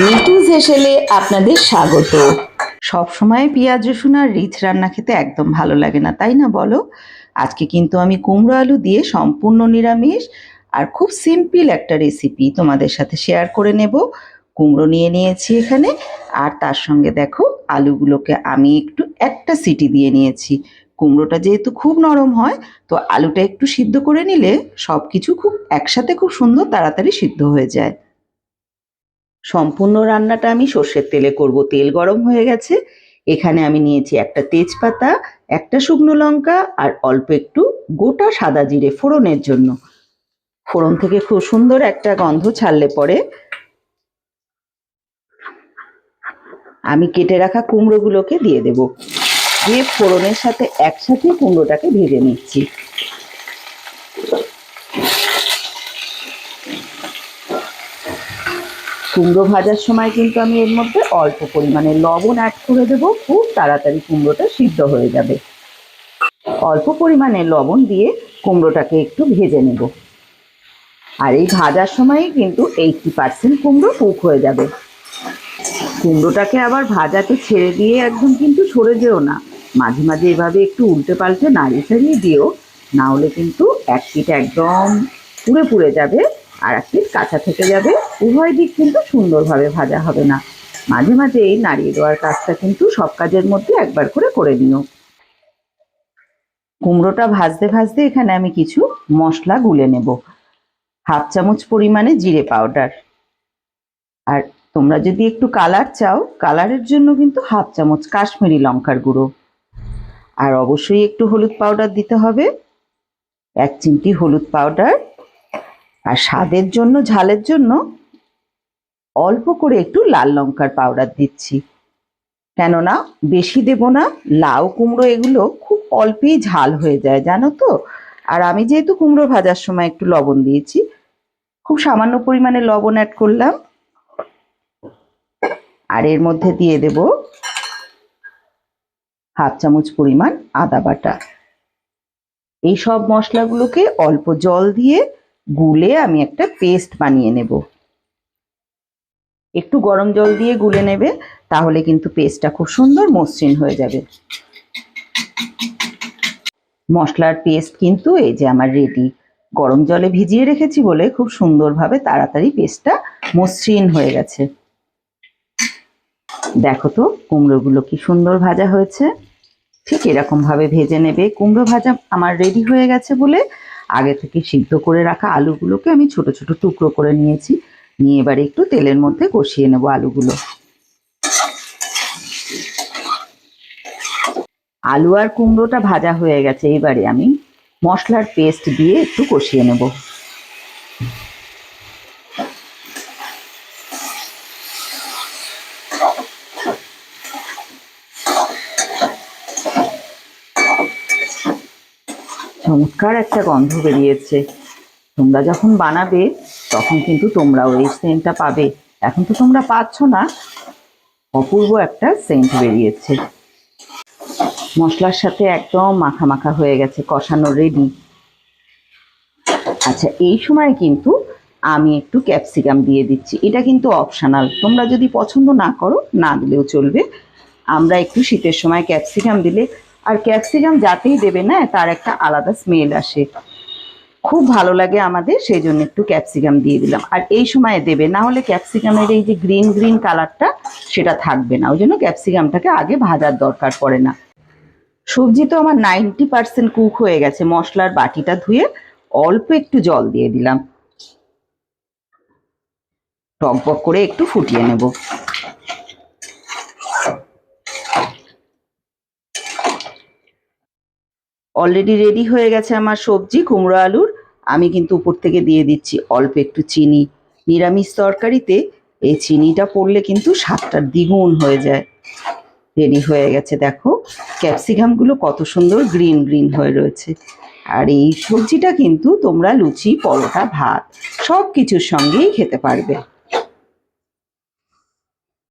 মিটুজ হেসেলে আপনাদের স্বাগত। সবসময় পেঁয়াজ, রসুন আর রিচ রান্না খেতে একদম ভালো লাগে না, তাই না বলো? আজকে কিন্তু আমি কুমড়ো আলু দিয়ে সম্পূর্ণ নিরামিষ আর খুব সিম্পল একটা রেসিপি তোমাদের সাথে শেয়ার করে নেব। কুমড়ো নিয়ে নিয়েছি এখানে আর তার সঙ্গে দেখো আলুগুলোকে আমি একটু একটা সিটি দিয়ে নিয়েছি। কুমড়োটা যেহেতু খুব নরম হয়, তো আলুটা একটু সিদ্ধ করে নিলে সব কিছু খুব একসাথে খুব সুন্দর তাড়াতাড়ি সিদ্ধ হয়ে যায়। সম্পূর্ণ রান্নাটা আমি সর্ষের তেলে করব। তেল গরম হয়ে গেছে। এখানে আমি নিয়েছি একটা তেজপাতা, একটা শুকনো লঙ্কা আর অল্প একটু গোটা সাদা জিরে ফোড়নের জন্য। ফোড়ন থেকে খুব সুন্দর একটা গন্ধ ছাড়লে পরে আমি কেটে রাখা কুমড়োগুলোকে দিয়ে দেব। দিয়ে ফোড়নের সাথে একসাথে কুমড়োটাকে ভেজে নিচ্ছি। কুমড়ো ভাজার সময় কিন্তু আমি এর মধ্যে অল্প পরিমাণে লবণ অ্যাড করে দেবো। খুব তাড়াতাড়ি কুমড়োটা সিদ্ধ হয়ে যাবে। অল্প পরিমাণে লবণ দিয়ে কুমড়োটাকে একটু ভেজে নেব। আর এই ভাজার সময়ই কিন্তু এইটটি পার্সেন্ট কুমড়ো কুক হয়ে যাবে। কুমড়োটাকে আবার ভাজাতে ছেড়ে দিয়ে একদম কিন্তু সরে যেও না। মাঝে মাঝে এভাবে একটু উল্টে পাল্টে নাড়িয়ে চাড়িয়ে দিও। না হলে কিন্তু এক পিঠ একদম পুড়ে পুড়ে যাবে। আর এক পিঠ কাঁচা থেকে যাবে। উভয় দিক কিন্তু সুন্দরভাবে ভাজা হবে না। মাঝে মাঝে এই নাড়িয়ে দেওয়ার কাজটা কিন্তু সব কাজের মধ্যে একবার করে করে নিও। কুমড়োটা ভাজতে ভাজতে এখানে আমি কিছু মশলা গুলে নেব। হাফ চামচ পরিমাণে জিরে পাউডার। আর তোমরা যদি একটু কালার চাও, কালারের জন্য কিন্তু হাফ চামচ কাশ্মীরি লঙ্কার গুঁড়ো। আর অবশ্যই একটু হলুদ পাউডার দিতে হবে। এক চিমটি হলুদ পাউডার। আর স্বাদের জন্য, ঝালের জন্য অল্প করে একটু লাল লঙ্কার পাউডার দিচ্ছি। কেননা বেশি দেব না, লাউ কুমড়ো এগুলো খুব অল্পেই ঝাল হয়ে যায়, জানো তো? আর আমি যেহেতু কুমড়ো ভাজার সময় একটু লবণ দিয়েছি, খুব সামান্য পরিমাণে লবণ অ্যাড করলাম। আর এর মধ্যে দিয়ে দেব হাফ চামচ পরিমাণ আদা বাটা। এই সব মশলাগুলোকে অল্প জল দিয়ে গুলে আমি একটা পেস্ট বানিয়ে নেব। একটু গরম জল দিয়ে গুলে নেবে, তাহলে কিন্তু পেস্টটা খুব সুন্দর মসৃণ হয়ে যাবে। মশলার পেস্ট কিন্তু এই যে আমার রেডি। গরম জলে ভিজিয়ে রেখেছি বলে খুব সুন্দরভাবে তাড়াতাড়ি পেস্টটা মসৃণ হয়ে গেছে। দেখো তো, কুমড়োগুলো কি সুন্দর ভাজা হয়েছে। ঠিক এরকম ভাবে ভেজে নেবে। কুমড়ো ভাজা আমার রেডি হয়ে গেছে বলে আগে থেকে সিদ্ধ করে রাখা আলুগুলোকে আমি ছোট ছোট টুকরো করে নিয়েছি। নিয়ে এবারে একটু তেলের মধ্যে কষিয়ে নেব আলুগুলো। আলু আর কুমড়োটা ভাজা হয়ে গেছে, এবারে আমি মশলার পেস্ট দিয়ে একটু কষিয়ে নেব। চমৎকার একটা গন্ধ বেরিয়েছে। তোমরা যখন বানাবে, তখন কিন্তু তোমরাও এই সেন্টটা পাবে। এখন তো তোমরা পাচ্ছ না। অপূর্ব একটা সেন্ট বেরিয়েছে। মশলার সাথে একদম মাখা মাখা হয়ে গেছে, কষানো রেডি আচ্ছা এই সময় কিন্তু আমি একটু ক্যাপসিকাম দিয়ে দিচ্ছি। এটা কিন্তু অপশনাল তোমরা যদি পছন্দ না করো, না দিলেও চলবে। আমরা একটু শীতের সময় ক্যাপসিকাম দিলে আর ক্যাপসিকাম যাতেই দেবে না, তার একটা আলাদা স্মেল আসে। খুব ভালো লাগে আমাদের, সেই জন্য একটু ক্যাপসিকাম দিয়ে দিলাম। আর এই সময়ে দেবে, না হলে ক্যাপসিকামের এই যে গ্রিন গ্রিন কালারটা সেটা থাকবে না। ওই জন্য ক্যাপসিকামটাকে আগে ভাজার দরকার পড়ে না। সবজি তো আমার নাইনটি পার্সেন্ট কুক হয়ে গেছে। মশলার বাটিটা ধুয়ে অল্প একটু জল দিয়ে দিলাম। টকবক করে একটু ফুটিয়ে নেব। অলরেডি রেডি হয়ে গেছে আমার সবজি, কুমড়ো আলুর। আমি কিন্তু উপর থেকে দিয়ে দিচ্ছি অল্প একটু চিনি। নিরামিষ তরকারিতে এই চিনিটা পড়লে কিন্তু স্বাদটা দ্বিগুণ হয়ে যায়। রেডি হয়ে গেছে, দেখো। ক্যাপসিকামগুলো কত সুন্দর গ্রিন গ্রিন হয়ে রয়েছে। আর এই সবজিটা কিন্তু তোমরা লুচি, পরোটা, ভাত সব কিছুর সঙ্গেই খেতে পারবে।